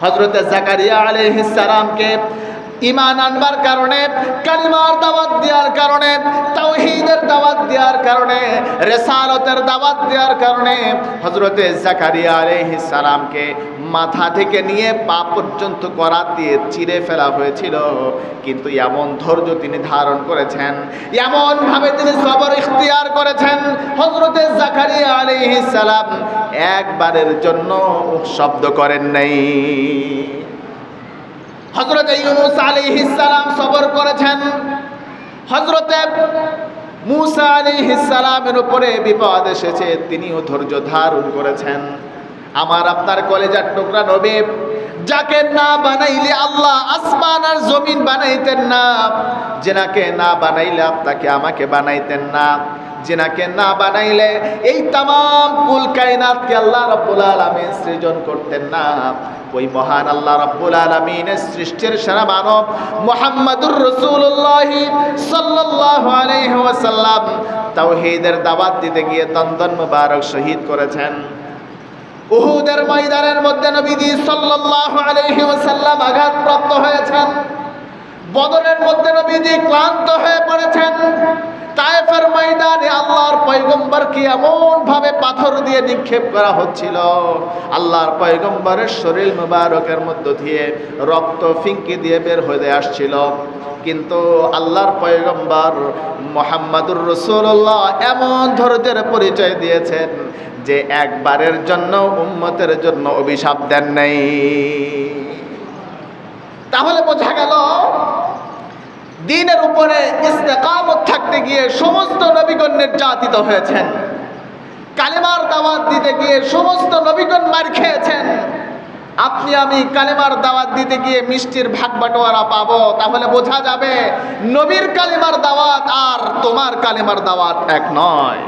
হজরতে জাকারিয়া আলাইহিস সালামকে ইমান আনবার কারণে কালিমার দাওয়াত দেওয়ার কারণে তাওহীদের দাওয়াত দেওয়ার কারণে রেসালতের দাওয়াত দেওয়ার কারণে হজরতে জাকারিয়া আলাইহিস সালামকে মাথা থেকে নিয়ে পা পর্যন্ত করাত দিয়ে চিরে ফেলা হয়েছিল। কিন্তু এমন ধৈর্য তিনি ধারণ করেছেন। এমন ভাবে তিনি সবর ইখতিয়ার করেছেন হজরতে জাকারিয়া আলাইহিস সালাম। একবারের জন্য শব্দ করেন নাই। হজরতে ইউনুস আলাইহিস সালাম সবর করেছেন। হজরতে মুসা সালামের উপরে বিপদ এসেছে, তিনিও ধৈর্য ধারণ করেছেন। আমার আপনার কলেজার টুকরা নবী, যাকে না বানাইলে আল্লাহ আসমান আর জমিন বানাইতেন না। যেনাকে না বানাইলে আপনাকে আমাকে বানাইতেন না। যেনাকে না বানাইলে এই তাম কুল কায়নাতকে আল্লাহ রাব্বুল আলামিন সৃজন করতেন না। ওই মহান আল্লাহ রাব্বুল আলামিনের সৃষ্টির সেরা মানব মুহাম্মাদুর রাসূলুল্লাহ সাল্লাল্লাহু আলাইহি ওয়াসাল্লাম তাওহীদের দাওয়াত দিতে গিয়ে দন্দন মুবারক শহীদ করেছেন। উহুদের ময়দানের মধ্যে নবীজি সাল্লাল্লাহু আলাইহি ওয়াসাল্লাম আঘাতপ্রাপ্ত হয়েছেন। বদরের মধ্যে নবীজি ক্লান্ত হয়ে পড়েছেন। তায়েফের ময়দানে আল্লাহর পয়গম্বরকে এমন ভাবে পাথর দিয়ে নিক্ষেপ করা হচ্ছিল। আল্লাহর পয়গম্বরের শরীর মুবারকের মধ্য দিয়ে রক্ত ফিঙ্কি দিয়ে বের হয়ে আসছিল। কিন্তু আল্লাহর পয়গম্বর মোহাম্মদুর রসুল্লাহ এমন ধৈর্যের পরিচয় দিয়েছেন যে একবারের জন্য উম্মতের জন্য অভিশাপ দেন নাই। তাহলে বোঝা গেল, দিনের উপরে ইস্তেকামত থাকতে গিয়ে সমস্ত নবীগণ নির্যাতিত হয়েছেন। কালেমার দাওয়াত দিতে গিয়ে সমস্ত নবীগণ মার খেয়েছেন। আপনি আমি কালেমার দাওয়াত দিতে গিয়ে মিষ্টির ভাগ বাটোয়ারা পাবো, তাহলে বোঝা যাবে নবীর কালেমার দাওয়াত আর তোমার কালেমার দাওয়াত এক নয়।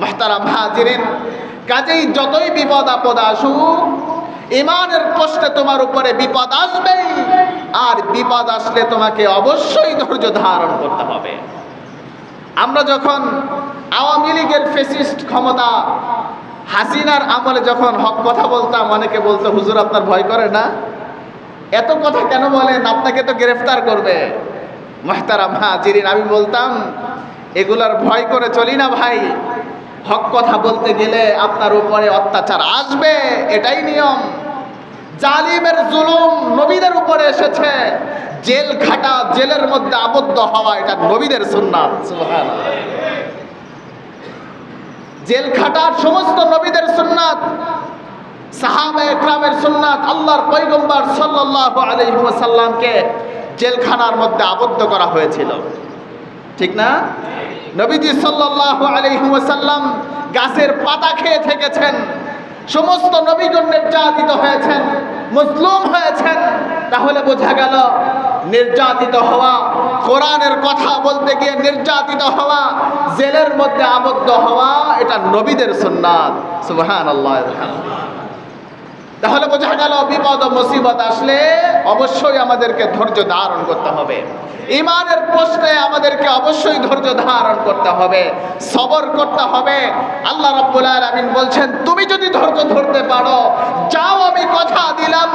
মাহতারাম হাজিরিন, কাজেই যতই বিপদ আপদ আসুক, ইমানের কষ্টে তোমার উপরে বিপদ আসবেই, আর বিপদ আসলে তোমাকে অবশ্যই ধৈর্য ধারণ করতে হবে। আমরা যখন আওয়ামী লীগের ফেসিস্ট ক্ষমতা হাসিনার আমলে যখন হক কথা বলতাম, অনেকে বলতো, হুজুর, আপনার ভয় করে না? এত কথা কেন বলেন? আপনাকে তো গ্রেফতার করবে। মাহতারাম হাজিরিন আমি বলতাম, এগুলার ভয় করে চলি না ভাই। হক কথা বলতে গেলে আপনার উপরে অত্যাচার আসবে, এটাই নিয়ম। জালিমের জুলুম নবীদের উপরে এসেছে। জেল খাটা, জেলের মধ্যে আবদ্ধ হওয়া, এটা নবীদের সুন্নাত। সুবহানাল্লাহ। জেল খাটার সমস্ত নবীদের সুন্নাত, সাহাবা একরামের সুন্নাত, আল্লাহর পয়গম্বর সাল্লাল্লাহু আলাইহি ওয়াসাল্লামকে জেলখানার মধ্যে আবদ্ধ করা হয়েছিল। ঠিক না? নবীজি সাল্লাল্লাহু আলাইহি ওয়াসাল্লাম গাছের পাতা খেয়ে থেকেছেন, সমস্ত নবীগণ নির্যাতিত হয়েছেন, মুসলুম হয়েছেন। তাহলে বোঝা গেল নির্যাতিত হওয়া, কোরআনের কথা বলতে গিয়ে নির্যাতিত হওয়া, জেলের মধ্যে আবদ্ধ হওয়া, এটা নবীদের সন্ন্যাদ সুবাহ সুবহানাল্লাহ তাহলে বোঝা গেল বিপদ ও মুসিবত আসলে অবশ্যই আমাদেরকে ধৈর্য ধারণ করতে হবে। ইমানের প্রশ্নে আমাদেরকে অবশ্যই ধৈর্য ধারণ করতে হবে, সবর করতে হবে। আল্লাহ রাব্বুল আলামিন বলছেন, তুমি যদি ধৈর্য ধরতে পারো, যাও আমি কথা দিলাম।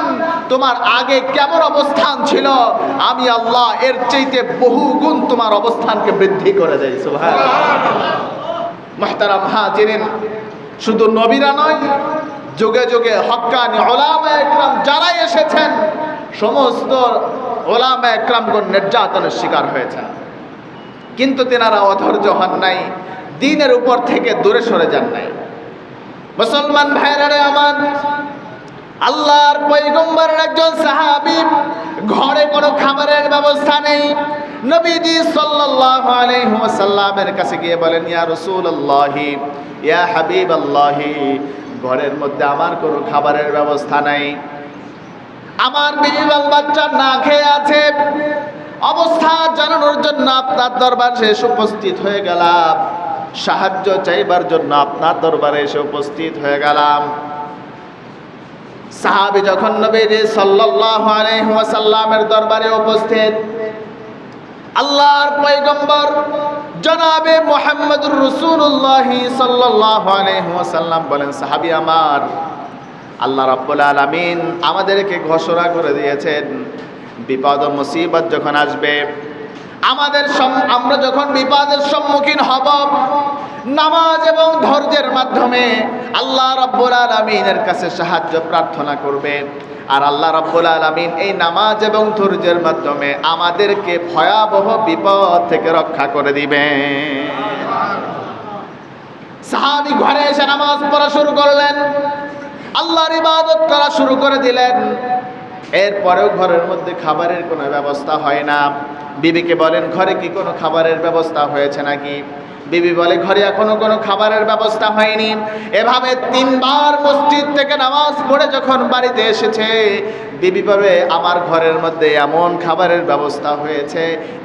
তোমার আগে কেমন অবস্থান ছিল, আমি আল্লাহ এর চাইতে বহু গুণ তোমার অবস্থানকে বৃদ্ধি করে দেয় সুবহানাল্লাহ। মাহতারাম হাজিরিন, শুধু নবীরা নয় যুগে যুগে হক্কানি ওলামা একরাম যারাই এসেছেন, সমস্ত ওলামা একরামগণ নির্যাতনের শিকার হয়েছেন। কিন্তু তেনারা অধৈর্য হন নাই, দিনের উপর থেকে দূরে সরে যান নাই। মুসলমান ভাইরারে আমার, আল্লাহর পৈগম্বরের একজন সাহাবী, ঘরে কোনো খাবারের ব্যবস্থা নেই। নবীজি সাল্লাল্লাহু আলাইহি ওয়াসাল্লামের কাছে গিয়ে বলেন, ইয়া রাসূলুল্লাহি, ইয়া হাবিবাল্লাহি ঘরের মধ্যে আমার কোনো খাবারের ব্যবস্থা নাই। আমার বিবি বাল বাচ্চা না খেয়ে আছে। অবস্থা জানানোর জন্য আপনার দরবার শেষ উপস্থিত হয়ে গেলাম। সাহায্য চাইবার জন্য আপনার দরবারে এসে উপস্থিত হয়ে গেলাম। সাহাবি যখন নবীজি সাল্লাল্লাহু আলাইহি ওয়াসাল্লামের দরবারে উপস্থিত, আল্লাহর পয়গম্বর জনাবে মোহাম্মদুর রসুল্লাহ সাল্লাল্লাহু আলাইহি বলেন, সাহাবি আমার, আল্লাহ রাব্বুল আলামিন আমাদেরকে ঘোষণা করে দিয়েছেন, বিপদ ও মুসিবত যখন আসবে, আমাদের আমরা যখন বিপদের সম্মুখীন হব, নামাজ এবং ধৈর্যের মাধ্যমে আল্লাহ রাব্বুল আলামিনের কাছে সাহায্য প্রার্থনা করবে। আর আল্লাহ রাব্বুল আলামিন এই নামাজ এবং ধৈর্যের মাধ্যমে আমাদেরকে ভয়াবহ বিপদ থেকে রক্ষা করে দিবেন। সাহাবি ঘরে এসে নামাজ পড়া শুরু করলেন। আল্লাহর ইবাদত করা শুরু করে দিলেন। এরপরেও ঘরের মধ্যে খাবারের কোনো ব্যবস্থা হয় না। বিবিকে বলেন, ঘরে কি কোনো খাবারের ব্যবস্থা হয়েছে নাকি? বিবি বলে, ঘরে এখনও কোনো খাবারের ব্যবস্থা হয়নি। এভাবে তিনবার মসজিদ থেকে নামাজ পড়ে যখন বাড়িতে এসেছে, বিবি বলে, আমার ঘরের মধ্যে এমন খাবারের ব্যবস্থা হয়েছে,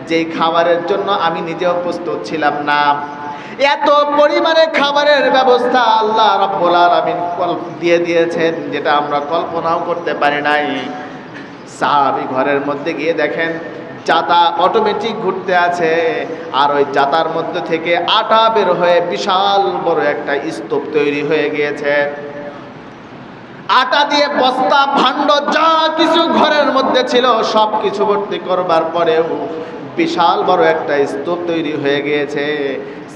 যেই খাবারের জন্য আমি নিজেও প্রস্তুত ছিলাম না। এত পরিমাণে খাবারের ব্যবস্থা আল্লাহ রাব্বুল আলামিন দিয়ে দিয়েছেন, যেটা আমরা কল্পনাও করতে পারি নাই। সাহাবি ঘরের মধ্যে গিয়ে দেখেন জাতা অটোমেটিক ঘুরতে আছে। আর ওই জাতার মধ্যে থেকে আটা বের হয়ে বিশাল বড় একটা স্তূপ তৈরি হয়ে গিয়েছে। আটা দিয়ে বস্তা, ভাণ্ড, যা কিছু ঘরের মধ্যে ছিল সব কিছু ভর্তি করবার পরেও বিশাল বড় একটা স্তূপ তৈরি হয়ে গিয়েছে।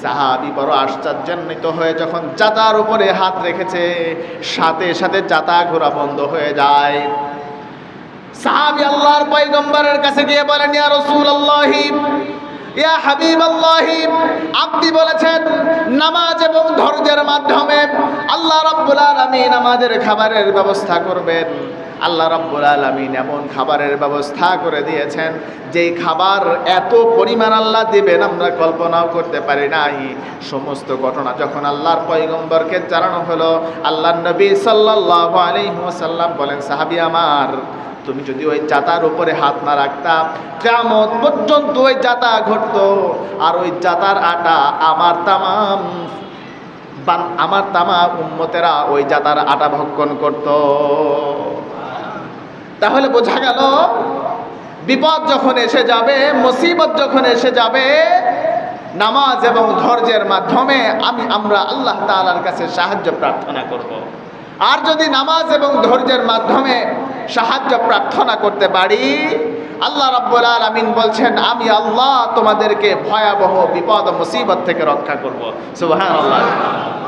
সাহাবি বড় আশ্চর্যান্বিত হয়ে যখন জাতার উপরে হাত রেখেছে, সাথে সাথে জাতা ঘোরা বন্ধ হয়ে যায়। সাহাবি আল্লাহর পয়গম্বরের কাছে গিয়ে বলেন, ইয়া রাসূলুল্লাহি, ইয়া হাবিবাল্লাহি। আপনি বলেছেন, নামাজ এবং ধৈর্যের মাধ্যমে আল্লাহ রাব্বুল আলামিন আমাদের খাবারের ব্যবস্থা করবেন। আল্লাহ রাব্বুল আলামিন এমন খাবারের ব্যবস্থা করে দিয়েছেন, যেই খাবার এত পরিমাণ আল্লাহ দিবেন, আমরা কল্পনাও করতে পারি নাই। সমস্ত ঘটনা যখন আল্লাহর পয়গম্বরকে জানানো হলো আল্লাহ নবী সাল্লাল্লাহু আলাইহি ওয়াসাল্লাম বলেন, সাহাবী আমার তুমি যদি ওই জাতার উপরে হাত না রাখতা কেমন পর্যন্ত ওই জাতা ঘটতো আর ওই জাতার আটা আমার তামাম আমার তামা উম্মতেরা ওই জাতার আটা ভক্ষণ করত তাহলে বোঝা গেল, বিপদ যখন এসে যাবে, মুসিবত যখন এসে যাবে, নামাজ এবং ধৈর্যের মাধ্যমে আমি, আমরা আল্লাহ তালার কাছে সাহায্য প্রার্থনা করব। আর যদি নামাজ এবং ধৈর্যের মাধ্যমে সাহায্য প্রার্থনা করতে পারি। আল্লাহ রাব্বুল আলামিন বলছেন, আমি আল্লাহ তোমাদেরকে ভয়াবহ বিপদ মুসিবত থেকে রক্ষা করব। সুবহানাল্লাহ।